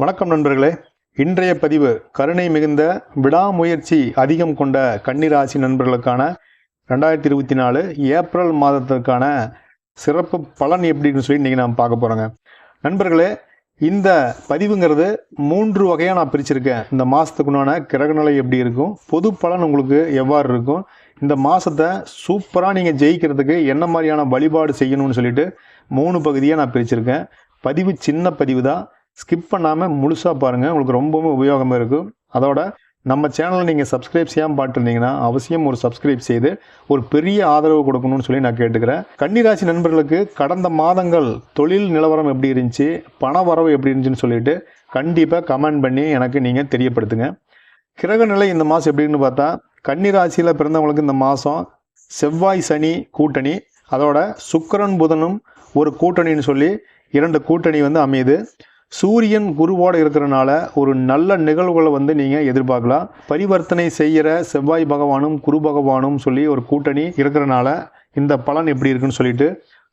வணக்கம் நண்பர்களே. இன்றைய பதிவு கருணை மிகுந்த விடாமுயற்சி அதிகம் கொண்ட கன்னிராசி நண்பர்களுக்கான ரெண்டாயிரத்தி இருபத்தி நாலு ஏப்ரல் மாதத்திற்கான சிறப்பு பலன் எப்படின்னு சொல்லி இன்றைக்கி நாம் பார்க்க போகிறோங்க நண்பர்களே இந்த பதிவுங்கிறது மூன்று வகையாக நான் பிரிச்சிருக்கேன். இந்த மாதத்துக்குண்டான கிரகநிலை எப்படி இருக்கும் பொது பலன் உங்களுக்கு எவ்வாறு இருக்கும் இந்த மாதத்தை சூப்பராக நீங்கள் ஜெயிக்கிறதுக்கு என்ன மாதிரியான வழிபாடு செய்யணும்னு சொல்லிட்டு மூணு பகுதியாக நான் பிரிச்சிருக்கேன். பதிவு சின்ன பதிவு தான் ஸ்கிப் பண்ணாமல் முழுசாக பாருங்கள் உங்களுக்கு ரொம்பவும் உபயோகமாக இருக்கும். அதோட நம்ம சேனலை நீங்கள் சப்ஸ்கிரைப் செய்யாமல் பார்த்துருந்தீங்கன்னா அவசியம் ஒரு சப்ஸ்கிரைப் செய்து ஒரு பெரிய ஆதரவு கொடுக்கணும்னு சொல்லி நான் கேட்டுக்கிறேன். கன்னிராசி நண்பர்களுக்கு கடந்த மாதங்கள் தொழில் நிலவரம் எப்படி இருந்துச்சு பண வரவு எப்படி இருந்துச்சுன்னு சொல்லிட்டு கண்டிப்பாக கமெண்ட் பண்ணி எனக்கு நீங்கள் தெரியப்படுத்துங்க. கிரக நிலை இந்த மாதம் எப்படின்னு பார்த்தா கன்னிராசியில் பிறந்தவங்களுக்கு இந்த மாதம் செவ்வாய் சனி கூட்டணி அதோட சுக்கரன் புதனும் ஒரு கூட்டணின்னு சொல்லி இரண்டு கூட்டணி வந்து அமையுது. சூரியன் குருவோடு இருக்கிறனால ஒரு நல்ல நிகழ்வுகளை வந்து நீங்கள் எதிர்பார்க்கலாம். பரிவர்த்தனை செய்கிற செவ்வாய் பகவானும் குரு பகவானும் சொல்லி ஒரு கூட்டணி இருக்கிறனால இந்த பலன் எப்படி இருக்குன்னு சொல்லிட்டு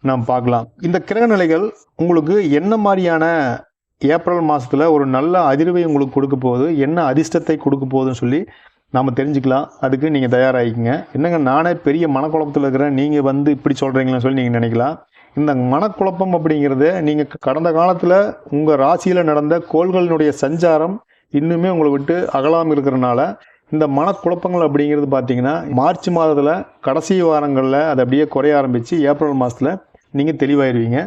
நாம் பார்க்கலாம். இந்த கிரகநிலைகள் உங்களுக்கு என்ன மாதிரியான ஏப்ரல் மாதத்தில் ஒரு நல்ல அதிர்வை உங்களுக்கு கொடுக்க போகுது என்ன அதிர்ஷ்டத்தை கொடுக்க போகுதுன்னு சொல்லி நாம் தெரிஞ்சுக்கலாம். அதுக்கு நீங்கள் தயாராகிக்கங்க. என்னங்க நானே பெரிய மனக்குழப்பத்தில் இருக்கிறேன் நீங்கள் வந்து இப்படி சொல்கிறீங்களேன்னு சொல்லி நீங்கள் நினைக்கலாம். இந்த மனக்குழப்பம் அப்படிங்கிறது நீங்கள் கடந்த காலத்தில் உங்கள் ராசியில் நடந்த கோள்களினுடைய சஞ்சாரம் இன்னுமே உங்களை விட்டு அகலாமல் இருக்கிறனால இந்த மனக்குழப்பங்கள் அப்படிங்கிறது பார்த்தீங்கன்னா மார்ச் மாதத்தில் கடைசி வாரங்களில் அது அப்படியே குறைய ஆரம்பித்து ஏப்ரல் மாதத்தில் நீங்கள் தெளிவாயிருவீங்க.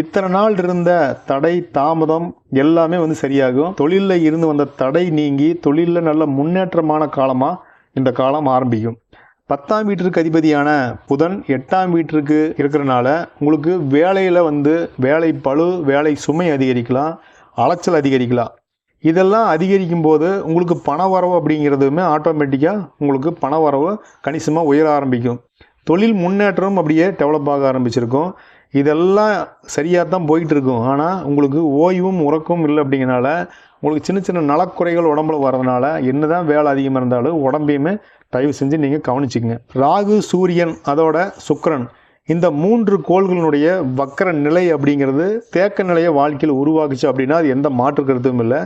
இத்தனை நாள் இருந்த தடை தாமதம் எல்லாமே வந்து சரியாகும். தொழிலில் இருந்து வந்த தடை நீங்கி தொழிலில் நல்ல முன்னேற்றமான காலமாக இந்த காலம் ஆரம்பிக்கும். பத்தாம் வீட்டிற்கு அதிபதியான புதன் எட்டாம் வீட்டிற்கு இருக்கிறனால உங்களுக்கு வேலையில் வந்து வேலை பளு வேலை சுமை அதிகரிக்கலாம் அலைச்சல் அதிகரிக்கலாம். இதெல்லாம் அதிகரிக்கும் போது உங்களுக்கு பண வரவு அப்படிங்கிறதுமே ஆட்டோமேட்டிக்காக உங்களுக்கு பண வரவு கணிசமாக உயர ஆரம்பிக்கும். தொழில் முன்னேற்றம் அப்படியே டெவலப் ஆக ஆரம்பிச்சிருக்கும். இதெல்லாம் சரியாக தான் போயிட்டு இருக்கும் ஆனால் உங்களுக்கு ஓய்வும் உறக்கமும் இல்லை அப்படிங்கிறனால உங்களுக்கு சின்ன சின்ன நலக்குறைகள் உடம்புல வர்றதுனால என்னதான் வேலை அதிகமாக இருந்தாலும் உடம்பையுமே தயவு செஞ்சு நீங்கள் கவனிச்சிக்கங்க. ராகு சூரியன் அதோட சுக்கிரன் இந்த மூன்று கோள்களினுடைய வக்கர நிலை அப்படிங்கிறது தேக்க நிலையை வாழ்க்கையில் உருவாக்குச்சு அப்படின்னா அது எந்த மாற்று கருத்தும் இல்லை.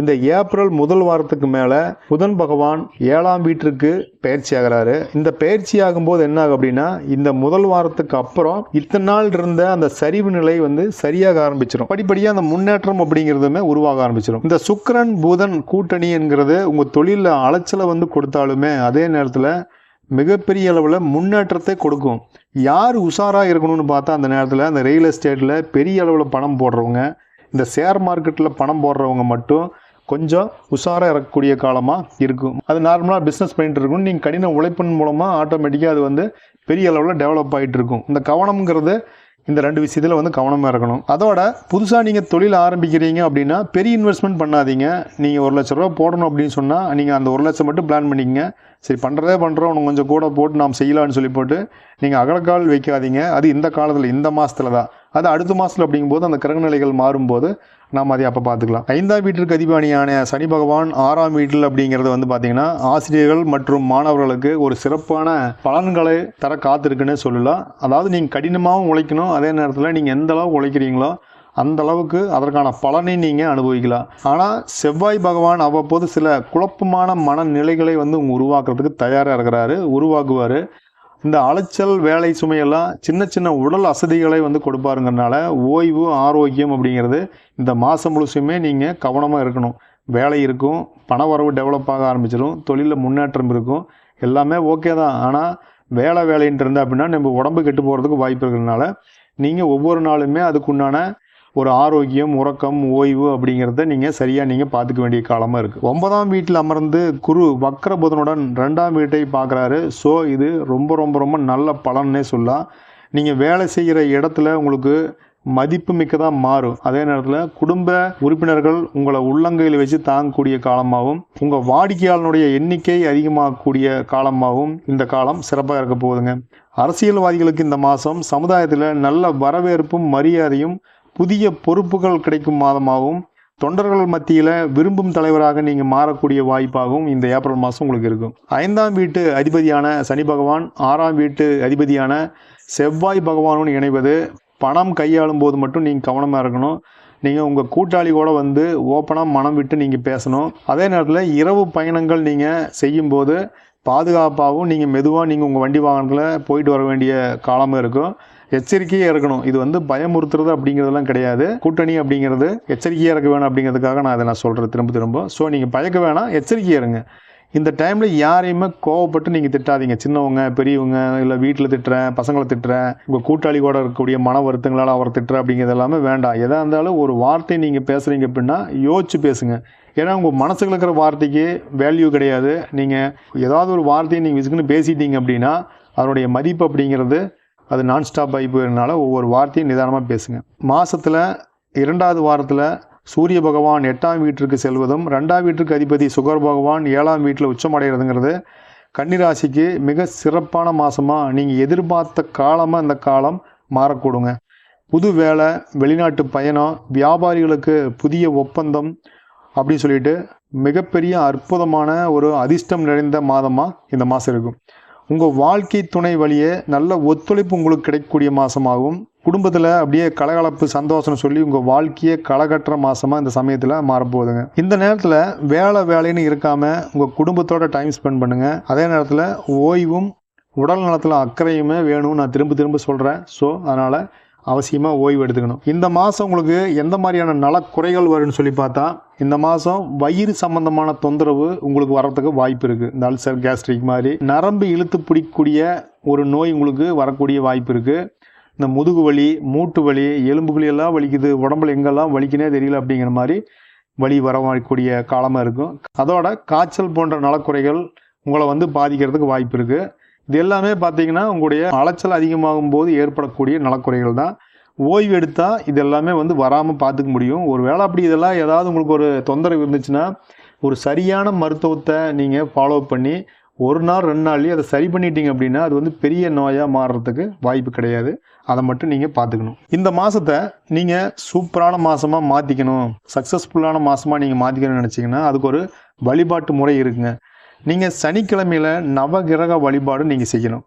இந்த ஏப்ரல் முதல் வாரத்துக்கு மேலே புதன் பகவான் ஏழாம் வீட்டிற்கு பயிற்சி ஆகிறாரு. இந்த பயிற்சி ஆகும்போது என்ன ஆகும் அப்படின்னா இந்த முதல் வாரத்துக்கு அப்புறம் இத்தனை நாள் இருந்த அந்த சரிவு நிலை வந்து சரியாக ஆரம்பிச்சிடும் படிப்படியாக அந்த முன்னேற்றம் அப்படிங்கிறதுமே உருவாக ஆரம்பிச்சிடும் இந்த சுக்கிரன் புதன் கூட்டணி என்கிறது உங்கள் தொழிலில் அலைச்சலை வந்து கொடுத்தாலுமே அதே நேரத்தில் மிகப்பெரிய அளவில் முன்னேற்றத்தை கொடுக்கும். யார் உஷாராக இருக்கணும்னு பார்த்தா அந்த நேரத்தில் அந்த ரியல் எஸ்டேட்டில் பெரிய அளவில் பணம் போடுறவங்க இந்த ஷேர் மார்க்கெட்டில் பணம் போடுறவங்க மட்டும் கொஞ்சம் உஷாராக இருக்கக்கூடிய காலமாக இருக்கும். அது நார்மலாக பிஸ்னஸ் பண்ணிட்டு இருக்கும் நீங்கள் கடின உழைப்பின் மூலமாக ஆட்டோமேட்டிக்காக அது வந்து பெரிய அளவில் டெவலப் ஆகிட்டு இருக்கும். இந்த கவனம்ங்கிறது இந்த ரெண்டு விஷயத்தில் வந்து கவனமாக இருக்கணும். அதோட புதுசாக நீங்கள் தொழில் ஆரம்பிக்கிறீங்க அப்படின்னா பெரிய இன்வெஸ்ட்மெண்ட் பண்ணாதீங்க. நீங்கள் ஒரு லட்ச ரூபா போடணும் அப்படின்னு சொன்னால் நீங்கள் அந்த ஒரு லட்சம் மட்டும் பிளான் பண்ணிக்கங்க. சரி பண்ணுறதே பண்ணுறோம் உனக்கு கொஞ்சம் கூட போட்டு நாம் செய்யலாம்னு சொல்லி போட்டு நீங்கள் அகலக்கால் வைக்காதீங்க. அது இந்த காலத்தில் இந்த மாதத்தில் தான் அது அடுத்த மாதத்தில் அப்படிங்கும்போது அந்த கிரகநிலைகள் மாறும்போது நாம் அதை அப்போ பார்த்துக்கலாம். ஐந்தாம் வீட்டிற்கு அதிபானியான சனி பகவான் ஆறாம் வீட்டில் அப்படிங்கிறது வந்து பார்த்திங்கன்னா ஆசிரியர்கள் மற்றும் மாணவர்களுக்கு ஒரு சிறப்பான பலன்களை தர காத்திருக்குன்னு சொல்லலாம். அதாவது நீங்கள் கடினமாகவும் உழைக்கணும் அதே நேரத்தில் நீங்கள் எந்த அளவுக்கு உழைக்கிறீங்களோ அந்த அளவுக்கு அதற்கான பலனை நீங்கள் அனுபவிக்கலாம். ஆனால் செவ்வாய் பகவான் அவ்வப்போது சில குழப்பமான மனநிலைகளை வந்து உங்கள் உருவாக்குறதுக்கு தயாராக இருக்கிறாரு உருவாக்குவார். இந்த அலைச்சல் வேலை சுமையெல்லாம் சின்ன சின்ன உடல் அசதிகளை வந்து கொடுப்பாருங்கிறனால ஓய்வு ஆரோக்கியம் அப்படிங்கிறது இந்த மாதம் முழுசுமே நீங்கள் கவனமாக இருக்கணும். வேலை இருக்கும் பண வரவு டெவலப் ஆக ஆரம்பிச்சிடும் தொழிலில் முன்னேற்றம் இருக்கும் எல்லாமே ஓகே தான். ஆனால் வேலை வேலைன்ட்டு இருந்தால் அப்படின்னா நம்ம உடம்பு கெட்டு போகிறதுக்கு வாய்ப்பு இருக்கிறதுனால நீங்கள் ஒவ்வொரு நாளுமே அதுக்குண்டான ஒரு ஆரோக்கியம் உறக்கம் ஓய்வு அப்படிங்கிறத நீங்கள் சரியாக நீங்கள் பார்த்துக்க வேண்டிய காலமாக இருக்குது ஒன்பதாம் வீட்டில் அமர்ந்து குரு வக்கர புதனுடன் ரெண்டாம் வீட்டை பார்க்குறாரு. ஸோ இது ரொம்ப ரொம்ப ரொம்ப நல்ல பலன்னே சொல்லலாம். நீங்கள் வேலை செய்கிற இடத்துல உங்களுக்கு மதிப்பு மிக்கதாக மாறும். அதே நேரத்தில் குடும்ப உறுப்பினர்கள் உங்களை உள்ளங்கையில் வச்சு தாங்கக்கூடிய காலமாகவும் உங்கள் வாடிக்கையாளனுடைய எண்ணிக்கை அதிகமாகக்கூடிய காலமாகவும் இந்த காலம் சிறப்பாக இருக்க போகுதுங்க. அரசியல்வாதிகளுக்கு இந்த மாதம் சமுதாயத்தில் நல்ல வரவேற்பும் மரியாதையும் புதிய பொறுப்புகள் கிடைக்கும் மாதமாகவும் தொண்டர்கள் மத்தியில் விரும்பும் தலைவராக நீங்கள் மாறக்கூடிய வாய்ப்பாகவும் இந்த ஏப்ரல் மாதம் உங்களுக்கு இருக்கும். ஐந்தாம் வீட்டு அதிபதியான சனி பகவான் ஆறாம் வீட்டு அதிபதியான செவ்வாய் பகவானும் இணைவது பணம் கையாளும் போது மட்டும் நீங்கள் கவனமாக இருக்கணும். நீங்கள் உங்கள் கூட்டாளி கூட வந்து ஓப்பனாக மனம் விட்டு நீங்கள் பேசணும். அதே நேரத்தில் இரவு பயணங்கள் நீங்கள் செய்யும்போது பாதுகாப்பாகவும் நீங்கள் மெதுவாக நீங்கள் உங்கள் வண்டி வாகனத்தில் போயிட்டு வர வேண்டிய காலமும் இருக்கும். எச்சரிக்கையாக இருக்கணும். இது வந்து பயமுறுத்துறது அப்படிங்கிறதெல்லாம் கிடையாது. கூட்டணி அப்படிங்கிறது எச்சரிக்கையாக இருக்க வேணும் அப்படிங்கிறதுக்காக நான் அதை நான் சொல்கிறேன் திரும்ப திரும்ப. ஸோ நீங்கள் பயக்க வேணாம். எச்சரிக்கையாக இருங்க. இந்த டைமில் யாரையுமே கோவப்பட்டு நீங்கள் திட்டாதீங்க. சின்னவங்க பெரியவங்க இல்லை வீட்டில் திட்டுறேன் பசங்களை திட்டுறேன் உங்கள் கூட்டாளி கூட இருக்கக்கூடிய மன வருத்தங்களால் அவரை திட்டுற அப்படிங்கிறது எல்லாமே வேண்டாம். எதாக இருந்தாலும் ஒரு வார்த்தை நீங்கள் பேசுகிறீங்க அப்படின்னா யோசிச்சு பேசுங்க. ஏன்னா உங்கள் மனசுக்கு இருக்கிற வார்த்தைக்கு வேல்யூ கிடையாது. நீங்கள் ஏதாவது ஒரு வார்த்தையை நீங்கள் விசுக்குன்னு பேசிட்டீங்க அப்படின்னா அதனுடைய மதிப்பு அப்படிங்கிறது அது நான் ஸ்டாப் ஆகி போயிருந்தனால ஒவ்வொரு வார்த்தையும் நிதானமாக பேசுங்க. மாதத்தில் இரண்டாவது வாரத்தில் சூரிய பகவான் எட்டாம் வீட்டிற்கு செல்வதும் ரெண்டாம் வீட்டிற்கு அதிபதி சுகர் பகவான் ஏழாம் வீட்டில் உச்சமடைகிறதுங்கிறது கன்னிராசிக்கு மிக சிறப்பான மாதமாக நீங்கள் எதிர்பார்த்த காலமாக இந்த காலம் மாறக்கூடுங்க. புது வேலை வெளிநாட்டு பயணம் வியாபாரிகளுக்கு புதிய ஒப்பந்தம் அப்படின்னு சொல்லிட்டு மிகப்பெரிய அற்புதமான ஒரு அதிர்ஷ்டம் நிறைந்த மாதமாக இந்த மாதம் இருக்கும். உங்கள் வாழ்க்கை துணை வழியே நல்ல ஒத்துழைப்பு உங்களுக்கு கிடைக்கக்கூடிய மாதமாகவும் குடும்பத்தில் அப்படியே கலகலப்பு சந்தோஷம்னு சொல்லி உங்கள் வாழ்க்கையே களகட்டுற மாதமாக இந்த சமயத்தில் மாறப்போகுதுங்க. இந்த நேரத்தில் வேலை வேலைன்னு இருக்காமல் உங்கள் குடும்பத்தோட டைம் ஸ்பெண்ட் பண்ணுங்கள் அதே நேரத்தில் ஓய்வும் உடல் நலத்தில் அக்கறையுமே வேணும்னு நான் திரும்ப திரும்ப சொல்கிறேன் ஸோ அதனால் அவசியமாக ஓய்வு எடுத்துக்கணும். இந்த மாதம் உங்களுக்கு எந்த மாதிரியான நலக்குறைகள் வரும்னு சொல்லி பார்த்தா இந்த மாதம் வயிறு சம்பந்தமான தொந்தரவு உங்களுக்கு வரத்துக்கு வாய்ப்பு இருக்குது இந்த அல்சர் கேஸ்ட்ரிக் மாதிரி நரம்பு இழுத்து பிடிக்கக்கூடிய ஒரு நோய் உங்களுக்கு வரக்கூடிய வாய்ப்பு இருக்குது இந்த முதுகு வலி மூட்டு வலி எலும்புகள் எல்லாம் வலிக்குது உடம்புல எங்கெல்லாம் வலிக்குனே தெரியல அப்படிங்கிற மாதிரி வலி வரக்கூடிய காலமாக இருக்கும். அதோட காய்ச்சல் போன்ற நலக்குறைகள் உங்களை வந்து பாதிக்கிறதுக்கு வாய்ப்பு இருக்குது இது எல்லாமே பார்த்தீங்கன்னா உங்களுடைய அலைச்சல் அதிகமாகும் போது ஏற்படக்கூடிய நலக்குறைகள் தான். ஓய்வு எடுத்தால் இது எல்லாமே வந்து வராமல் பார்த்துக்க முடியும். ஒரு வேளை அப்படி இதெல்லாம் ஏதாவது உங்களுக்கு ஒரு தொந்தரவு இருந்துச்சுன்னா ஒரு சரியான மருத்துவத்தை நீங்கள் ஃபாலோ பண்ணி ஒரு நாள் ரெண்டு நாள்லேயே அதை சரி பண்ணிட்டீங்க அப்படின்னா அது வந்து பெரிய நோயாக மாறுறதுக்கு வாய்ப்பு கிடையாது. அதை மட்டும் நீங்கள் பார்த்துக்கணும். இந்த மாதத்தை நீங்கள் சூப்பரான மாதமாக மாற்றிக்கணும் சக்ஸஸ்ஃபுல்லான மாதமாக நீங்கள் மாற்றிக்கணும்னு நினச்சிங்கன்னா அதுக்கு ஒரு வழிபாட்டு முறை இருக்குங்க. நீங்கள் சனிக்கிழமையில் நவகிரக வழிபாடு நீங்கள் செய்யணும்.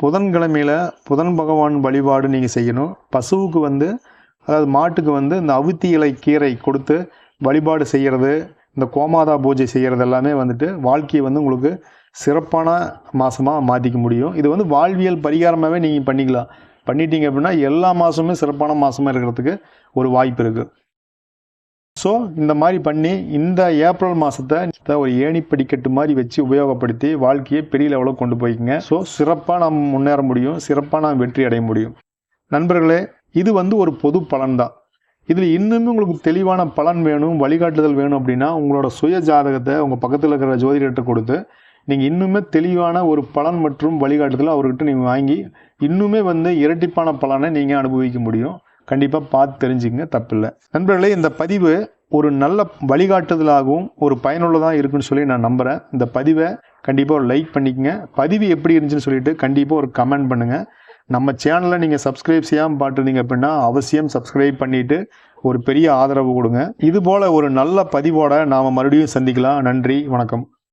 புதன்கிழமையில் புதன் பகவான் வழிபாடு நீங்கள் செய்யணும். பசுவுக்கு வந்து அதாவது மாட்டுக்கு வந்து இந்த அவுத்தி இலை கீரை கொடுத்து வழிபாடு செய்கிறது இந்த கோமாதா பூஜை செய்கிறது எல்லாமே வந்துட்டு வாழ்க்கையை வந்து உங்களுக்கு சிறப்பான மாதமாக மாற்றிக்க முடியும். இது வந்து வாழ்வியல் பரிகாரமாகவே நீங்கள் பண்ணிக்கலாம். பண்ணிட்டீங்க அப்படின்னா எல்லா மாதமுமே சிறப்பான மாதமாக இருக்கிறதுக்கு ஒரு வாய்ப்பு இருக்குது ஸோ இந்த மாதிரி பண்ணி இந்த ஏப்ரல் மாதத்தை ஒரு ஏணி படிக்கட்டு மாதிரி வச்சு உபயோகப்படுத்தி வாழ்க்கையை பெரிய லெவலில் கொண்டு போய்க்குங்க. ஸோ சிறப்பாக நாம் முன்னேற முடியும் சிறப்பாக நாம் வெற்றி அடைய முடியும். நண்பர்களே இது வந்து ஒரு பொது பலன் தான் இதில் இன்னுமே உங்களுக்கு தெளிவான பலன் வேணும் வழிகாட்டுதல் வேணும் அப்படின்னா உங்களோட சுய ஜாதகத்தை உங்கள் பக்கத்தில் இருக்கிற ஜோதிடர்கிட்ட கொடுத்து நீங்கள் இன்னுமே தெளிவான ஒரு பலன் மற்றும் வழிகாட்டுதல் அவர்கிட்ட நீங்கள் வாங்கி இன்னுமே வந்து இரட்டிப்பான பலனை நீங்கள் அனுபவிக்க முடியும். கண்டிப்பாக பார்த்து தெரிஞ்சுங்க தப்பில்லை. நண்பர்களே இந்த பதிவு ஒரு நல்ல வழிகாட்டுதலாகவும் ஒரு பயனுள்ளதாக இருக்குன்னு சொல்லி நான் நம்புகிறேன் இந்த பதிவை கண்டிப்பாக ஒரு லைக் பண்ணிக்கங்க. பதிவு எப்படி இருந்துச்சுன்னு சொல்லிட்டு கண்டிப்பாக ஒரு கமெண்ட் பண்ணுங்கள் நம்ம சேனலை நீங்கள் சப்ஸ்கிரைப் செய்யாமல் பார்த்துருந்தீங்க அப்படின்னா அவசியம் சப்ஸ்கிரைப் பண்ணிவிட்டு ஒரு பெரிய ஆதரவு கொடுங்க. இது போல் ஒரு நல்ல பதிவோட நாம் மறுபடியும் சந்திக்கலாம். நன்றி வணக்கம்.